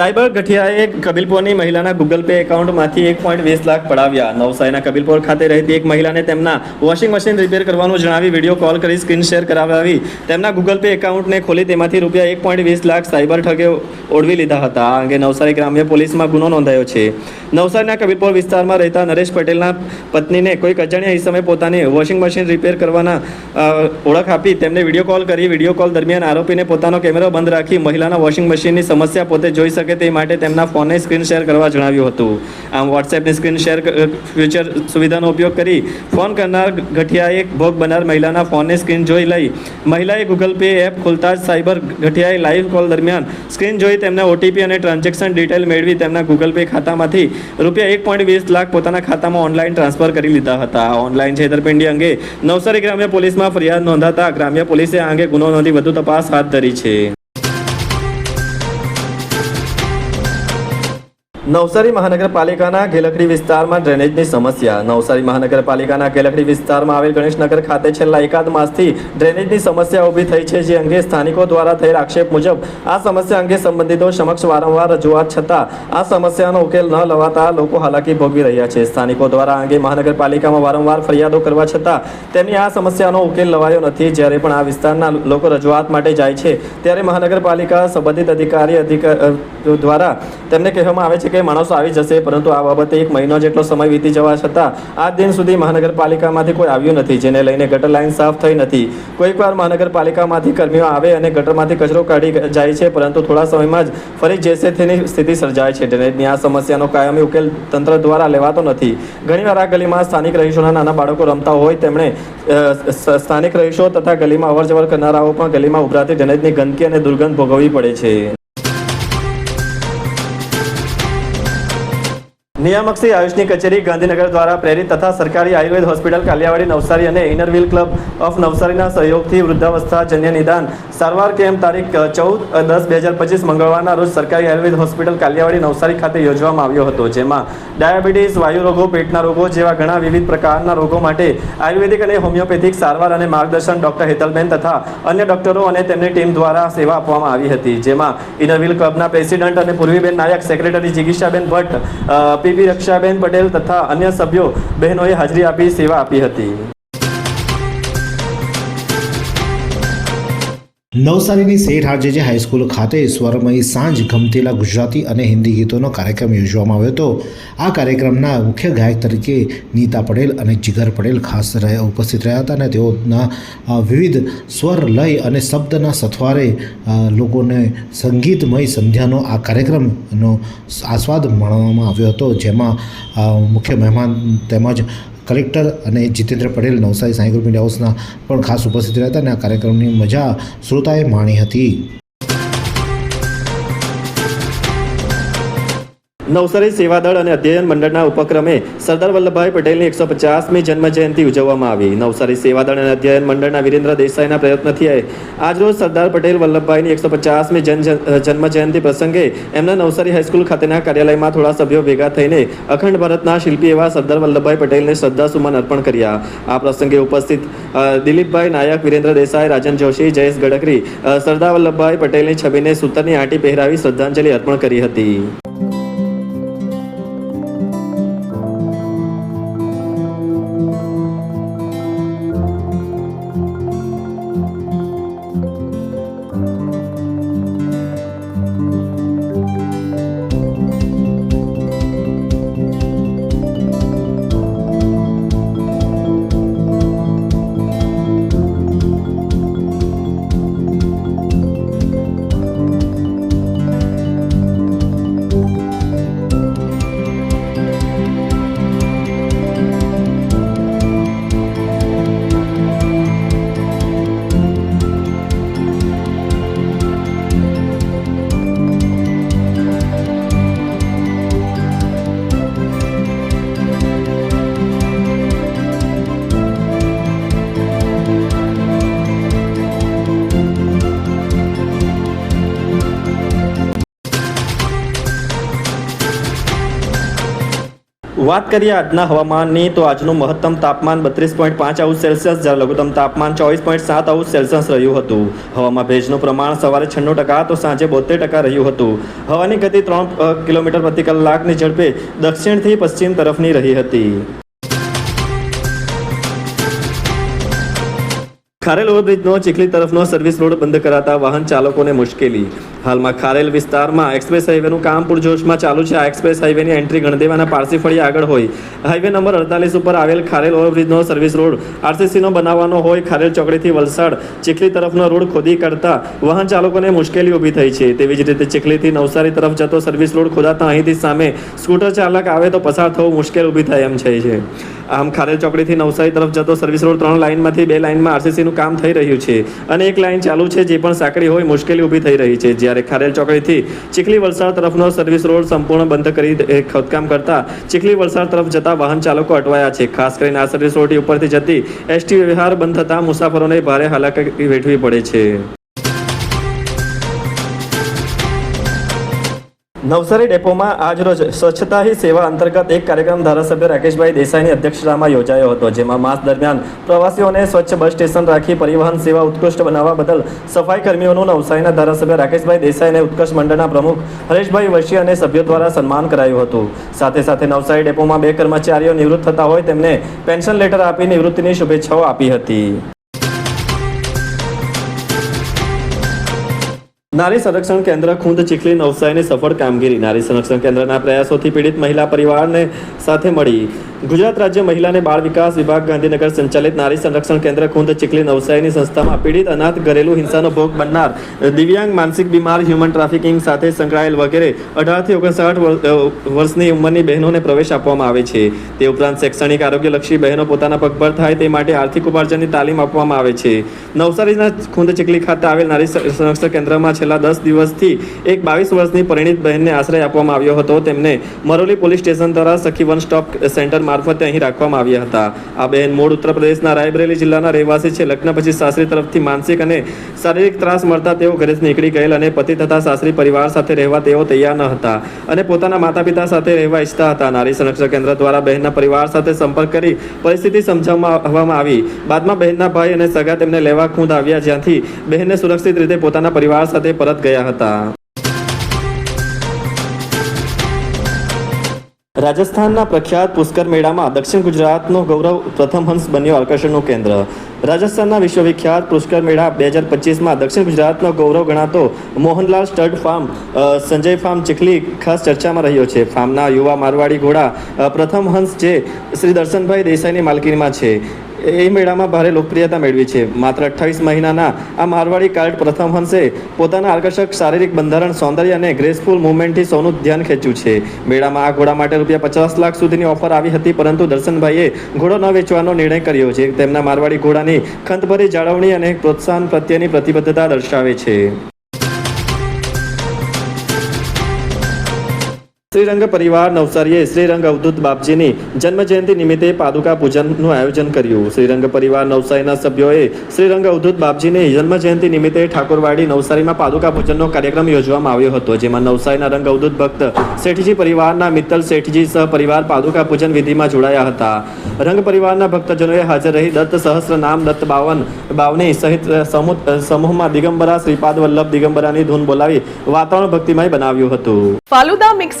Cyber ગઠિયાએ કબીલપોરની મહિલાના Google pay એકાઉન્ટમાંથી એક પોઈન્ટ વીસ લાખ પડાવ્યા. નવસારીના કબીલપોર ખાતે રહેતી એક મહિલાને તેમના વોશિંગ મશીન રિપેર કરવાનું જણાવી વીડિયો કોલ કરી સ્ક્રીન શેર કરાવી. તેમના ગૂગલ પે એકાઉન્ટને ખોલી તેમાંથી રૂપિયા એક પોઈન્ટ વીસ લાખ સાયબર ઠગે ઓળવી લીધા હતા. આ અંગે નવસારી ગ્રામ્ય પોલીસમાં ગુનો નોંધાયો છે. નવસારીના કબીલપોર વિસ્તારમાં રહેતા નરેશ પટેલના પત્નીને કોઈક અજાણ્યા ઇસમે પોતાની વોશિંગ મશીન રિપેર કરવાના ઓળખ આપી તેમને વીડિયો કોલ કરી. વીડિયો કોલ દરમિયાન આરોપીને પોતાનો કેમેરો બંધ રાખી મહિલાના વોશિંગ મશીનની સમસ્યા પોતે જોઈ શકે તે માટે તેમના ફોનને સ્ક્રીન શેર કરવા જણાવ્યું હતું. આમ વોટ્સએપની સ્ક્રીન શેર ફ્યુચર સુવિધાનો ઉપયોગ કરી ફોન કરનાર ગઠિયાએ ભોગ બનાર મહિલાના ફોનને સ્ક્રીન જોઈ લઈ. મહિલાએ ગૂગલ પે એપ ખોલતા જ સાયબર ગઠિયાએ લાઈવ કોલ દરમિયાન સ્ક્રીન જોઈ તેમને ઓટીપી અને ટ્રાન્ઝેક્શન ડિટેલ મેળવી તેમના ગૂગલ પે ખાતામાંથી રૂપિયા એક પોઈન્ટ વીસ લાખ પોતાના ખાતામાં ઓનલાઈન ટ્રાન્સફર કરી લીધા હતા. ઓનલાઈન છેતરપિંડી અંગે નવસારી ગ્રામ્ય પોલીસમાં ફરિયાદ નોંધાતા ગ્રામ્ય પોલીસે આ અંગે ગુનો નોંધી વધુ તપાસ હાથ ધરી છે. નવસારી મહાનગરપાલિકાના ગેલખડી વિસ્તારમાં ડ્રેનેજની સમસ્યા. નવસારી મહાનગરપાલિકાના ગેલખડી વિસ્તારમાં આવેલ ગણેશનગર ખાતે છેલ્લા એકાદ માસથી ડ્રેનેજની સમસ્યા ઊભી થઈ છે, જે અંગે સ્થાનિકો દ્વારા થયેલ આક્ષેપ મુજબ આ સમસ્યા અંગે સંબંધિતો સમક્ષ વારંવાર રજૂઆત છતાં આ સમસ્યાનો ઉકેલ ન લવાતા લોકો હાલાકી ભોગવી રહ્યા છે. સ્થાનિકો દ્વારા અંગે મહાનગરપાલિકામાં વારંવાર ફરિયાદો કરવા છતાં તેમની આ સમસ્યાનો ઉકેલ લવાયો નથી. જ્યારે પણ આ વિસ્તારના લોકો રજૂઆત માટે જાય છે, ત્યારે મહાનગરપાલિકા સંબંધિત અધિકારી અધિકાર દ્વારા તેમને કહેવામાં આવે છે કે માણસો આવી જશે, પરંતુ આ બાબતે એક મહિનો જેટલો સમય વીતી જવા છતાં આ દિન સુધી મહાનગરપાલિકામાંથી કોઈ આવ્યું નથી, જેને લઈને ગટર લાઈન સાફ થઈ નથી. કોઈકવાર મહાનગરપાલિકામાંથી કર્મીઓ આવે અને ગટરમાંથી કચરો કાઢી જાય છે, પરંતુ થોડા સમયમાં જ ફરી જેસે તેની સ્થિતિ સર્જાય છે ડ્રેનેજની આ સમસ્યાનો કાયમી ઉકેલ તંત્ર દ્વારા લેવાતો નથી. ઘણીવાર આ ગલીમાં સ્થાનિક રહીશોના નાના બાળકો રમતા હોય, તેમણે સ્થાનિક રહીશો તથા ગલીમાં અવરજવર કરનારાઓ પણ ગલીમાં ઉભરાતી ડ્રેનેજની ગંદકી અને દુર્ગંધ ભોગવવી પડે છે. નિયામકશ્રી આયુષની કચેરી ગાંધીનગર દ્વારા પ્રેરિત તથા સરકારી આયુર્વેદ હોસ્પિટલ કાલિયાવાડી નવસારી અને ઇનરવિલ ક્લબ ઓફ નવસારીના સહયોગથી વૃદ્ધાવસ્થા જન્ય નિદાન સારવાર કેમ્પ તારીખ ચૌદ દસ, બે હજાર પચીસ મંગળવારના રોજ સરકારી આયુર્વેદ હોસ્પિટલ કાલિયાવાડી નવસારી ખાતે યોજવામાં આવ્યો હતો, જેમાં ડાયાબિટીસ વાયુ રોગો પેટના રોગો જેવા ઘણા વિવિધ પ્રકારના રોગો માટે આયુર્વેદિક અને હોમિયોપેથિક સારવાર અને માર્ગદર્શન ડોક્ટર હેતલબેન તથા અન્ય ડોક્ટરો અને તેમની ટીમ દ્વારા સેવા આપવામાં આવી હતી, જેમાં ઇનરવિલ ક્લબના પ્રેસિડેન્ટ અને પૂર્વીબેન નાયક, સેક્રેટરી જિગીશાબેન ભટ્ટ પીપી રક્ષાબેન પટેલ તથા અન્ય સભ્યો બહેનોએ હાજરી આપી સેવા આપી હતી. નવસારીની શેઠ આરજેજે હાઈસ્કૂલ ખાતે સ્વરમય સાંજ ગમતેલા ગુજરાતી અને હિન્દી ગીતોનો કાર્યક્રમ યોજવામાં આવ્યો હતો. આ કાર્યક્રમના મુખ્ય ગાયક તરીકે નીતા પટેલ અને જીગર પટેલ ખાસ ઉપસ્થિત રહ્યા હતા અને તેઓના વિવિધ સ્વર, લય અને શબ્દના સથવારે લોકોને સંગીતમય સંધ્યાનો આ કાર્યક્રમનો આસ્વાદ માણવામાં આવ્યો હતો, જેમાં મુખ્ય મહેમાન તેમજ કલેક્ટર અને જીતેન્દ્ર પટેલ નવસારી સાંઈ ગ્રુપ મીડિયા હાઉસના પણ ખાસ ઉપસ્થિત રહ્યા હતા અને આ કાર્યક્રમની મજા શ્રોતાએ માણી હતી. નવસારી સેવાદળ અને અધ્યયન મંડળના ઉપક્રમે સરદાર વલ્લભભાઈ પટેલની એકસો પચાસમી જન્મ જયંતિ ઉજવવામાં આવી. નવસારી સેવાદળ અને અધ્યયન મંડળના વિરેન્દ્ર દેસાઈના પ્રયત્નથી આજરોજ સરદાર પટેલ વલ્લભભાઈની એકસો પચાસમી જન્મ જયંતિ પ્રસંગે એમના નવસારી હાઈસ્કૂલ ખાતેના કાર્યાલયમાં થોડા સભ્યો ભેગા થઈને અખંડ ભારતના શિલ્પી એવા સરદાર વલ્લભભાઈ પટેલને શ્રદ્ધાસુમન અર્પણ કર્યા. આ પ્રસંગે ઉપસ્થિત દિલીપભાઈ નાયક, વિરેન્દ્ર દેસાઈ, રાજન જોશી, જયેશ ગડકરી સરદાર વલ્લભભાઈ પટેલની છબીને સૂતરની આંટી પહેરાવી શ્રદ્ધાંજલિ અર્પણ કરી હતી. વાત કરીએ આજના હવામાનની, તો આજનું મહત્તમ તાપમાન બત્રીસ પોઈન્ટ પાંચ આઉટ સેલ્સિયસ, જ્યારે લઘુત્તમ તાપમાન ચોવીસ પોઈન્ટ સાત આઉટ સેલ્સિયસ રહ્યું હતું. હવામાં ભેજનું પ્રમાણ સવારે છન્નું ટકા, તો સાંજે બોતેર ટકા રહ્યું હતું. હવાની ગતિ ત્રણ કિલોમીટર પ્રતિ કલાકની ઝડપે દક્ષિણથી પશ્ચિમ તરફની રહી હતી. ખારેલ ઓવરબ્રિજનો ચીખલી તરફનો સર્વિસ રોડ બંધ કરાતા વાહન ચાલકોને મુશ્કેલી. હાલમાં ખારેલ વિસ્તારમાં એક્સપ્રેસ હાઈવેનું કામ પૂરજોશમાં ચાલુ છે. આ એક્સપ્રેસ હાઈવેની એન્ટ્રી ગણદેવાના પારસી ફળી આગળ હોય. હાઈવે નંબર અડતાલીસ ઉપર આવેલ ખારેલ ઓવરબ્રિજનો સર્વિસ રોડ આરસીસીનો બનાવવાનો હોય. ખારેલ ચોકડીથી વલસાડ ચીખલી તરફનો રોડ ખોદી કાઢતા વાહન ચાલકોને મુશ્કેલી ઊભી થઈ છે. તેવી જ રીતે ચીખલીથી નવસારી તરફ જતો સર્વિસ રોડ ખોદાતા અહીંથી સામે સ્કૂટર ચાલક આવે તો પસાર થવું મુશ્કેલ ઊભી થાય એમ છે છે. આમ ખારેલ ચોકડીથી નવસારી તરફ જતો સર્વિસ રોડ ત્રણ લાઇનમાંથી બે લાઇનમાં આરસીસીનું કામ થઈ રહ્યું છે. અને એક લાઇન ચાલુ છે જે પણ સાંકડી હોય મુશ્કેલી ઊભી થઈ રહી છે. જ્યારે ખારેલ ચોકડીથી ચીખલી વલસાડ તરફનો સર્વિસ રોડ સંપૂર્ણ બંધ કરી ખોદકામ કરતા ચીખલી વલસાડ તરફ જતા વાહન ચાલકો અટવાયા છે. ખાસ કરીને આ સર્વિસ રોડ ઉપરથી જતી એસટી વ્યવહાર બંધ થતાં મુસાફરોને ભારે હાલાકી વેઠવી પડે છે. નવસારી ડેપોમાં આજરોજ સ્વચ્છતા હી સેવા અંતર્ગત એક કાર્યક્રમ ધારાસભ્ય રાકેશભાઈ દેસાઈની અધ્યક્ષતામાં યોજાયો હતો, જેમાં માસ દરમિયાન પ્રવાસીઓને સ્વચ્છ બસ સ્ટેશન રાખી પરિવહન સેવા ઉત્કૃષ્ટ બનાવવા બદલ સફાઈ કર્મીઓનું નવસારીના ધારાસભ્ય રાકેશભાઈ દેસાઈને ઉત્કર્ષ મંડળના પ્રમુખ હરેશભાઈ વશી અને સભ્યો દ્વારા સન્માન કરાયું હતું. સાથે સાથે નવસારી ડેપોમાં બે કર્મચારીઓ નિવૃત્ત થતા હોય તેમને પેન્શન લેટર આપી નિવૃત્તિની શુભેચ્છાઓ આપી હતી. નારી સંરક્ષણ કેન્દ્ર ખુંદ ચીખલી નવસારીની સફળ કામગીરી. નારી સંરક્ષણ કેન્દ્રના પ્રયાસોથી પીડિત મહિલા પરિવારને સાથે મળી ગુજરાત રાજ્ય મહિલા અને બાળ વિકાસ વિભાગ ગાંધીનગર સંચાલિત નારી સંરક્ષણ કેન્દ્ર ખુંદ ચીખલી નવસારીની સંસ્થામાં પીડિત અનાથ ઘરેલુ હિંસાનો ભોગ બનનાર દિવ્યાંગ માનસિક બીમાર હ્યુમન ટ્રાફિકિંગ સાથે સંકળાયેલ વગેરે અઢારથી ઓગણસાઠ વર્ષની ઉંમરની બહેનોને પ્રવેશ આપવામાં આવે છે. તે ઉપરાંત શૈક્ષણિક આરોગ્યલક્ષી બહેનો પોતાના પગભર થાય તે માટે આર્થિક ઉપાર્જનની તાલીમ આપવામાં આવે છે. નવસારીના ખુંદ ચીખલી ખાતે આવેલ નારી સંરક્ષણ કેન્દ્રમાં છેલ્લા દસ દિવસથી એક બાવીસ વર્ષની પરિણીત બહેનને આશ્રય આપવામાં આવ્યો હતો. તેમને મરોલી પોલીસ સ્ટેશન દ્વારા સખી વન સ્ટોપ સેન્ટર મારફતે અહીં રાખવામાં આવ્યા હતા. આ બહેન મૂળ ઉત્તર પ્રદેશના રાયબરેલી જિલ્લાના રહેવાસી છે. લગ્ન પછી સાસરી તરફથી માનસિક અને શારીરિક ત્રાસ મળતા તેઓ ઘરેથી નીકળી ગયેલ અને પતિ તથા સાસરી પરિવાર સાથે રહેવા તેઓ તૈયાર ન હતા અને પોતાના માતા પિતા સાથે રહેવા ઈચ્છતા હતા. નારી સંરક્ષણ કેન્દ્ર દ્વારા બહેનના પરિવાર સાથે સંપર્ક કરી પરિસ્થિતિ સમજાવવામાં આવી. બાદમાં બહેનના ભાઈ અને સગા તેમને લેવા ખુદ આવ્યા, જ્યાંથી બહેનને સુરક્ષિત રીતે પોતાના પરિવાર સાથે પરત ગયા હતા. રાજસ્થાનના પ્રખ્યાત પુષ્કર મેળામાં દક્ષિણ ગુજરાતનો ગૌરવ પ્રથમ હંસ બન્યો આકર્ષણનું કેન્દ્ર. રાજસ્થાનના વિશ્વવિખ્યાત પુષ્કર મેળા બે હજાર પચીસમાં દક્ષિણ ગુજરાતનો ગૌરવ ગણાતો Mohanlal stud farm Sanjay farm Chikhli ખાસ ચર્ચામાં રહ્યો છે. ફાર્મના યુવા મારવાડી ઘોડા પ્રથમ હંસ જે શ્રી દર્શનભાઈ દેસાઈની માલકીમાં છે. એ મેળામાં ભારે લોકપ્રિયતા મેળવી છે. માત્ર અઠ્ઠાવીસ મહિનાના આ મારવાડી કાર્ડ પ્રથમ હંસે પોતાના આકર્ષક શારીરિક બંધારણ, સૌંદર્ય અને ગ્રેસફુલ મુવમેન્ટથી સૌનું ધ્યાન ખેંચ્યું છે. મેળામાં આ ઘોડા માટે રૂપિયા પચાસ લાખ સુધીની ઓફર આવી હતી, પરંતુ દર્શનભાઈએ ઘોડો ન વેચવાનો નિર્ણય કર્યો છે. તેમના મારવાડી ઘોડાની ખંતભરી જાળવણી અને પ્રોત્સાહન પ્રત્યેની પ્રતિબદ્ધતા દર્શાવે છે. શ્રીરંગ પરિવાર નવસારીએ શ્રીરંગ અવધૂત બાપજીની જન્મજયંતિ નિમિત્તે પાદુકા પૂજનનું આયોજન કર્યું. શ્રીરંગ પરિવાર નવસારીના સભ્યોએ શ્રીરંગ અવધૂત બાપજીની જન્મજયંતિ નિમિત્તે ઠાકોરવાડી નવસારીમાં પાદુકા પૂજનનો કાર્યક્રમ યોજવામાં આવ્યો હતો, જેમાં નવસારીના રંગ અવધૂત ભક્ત શેઠજી પરિવારના મિત્તલ શેઠજી સહ પરિવાર પાદુકા પૂજન વિધિમાં જોડાયા હતા. રંગ પરિવારના ભક્તજનોએ હાજર રહી દત્ત સહસ્ર નામ દત્ત બાવન બાવની સહિત સમૂહમાં દિગંબરા, શ્રીપાદ વલ્લભ દિગંબરાની ધૂન બોલાવી વાતાવરણ ભક્તિમય બનાવ્યું હતું. ફાલુદા મિક્સ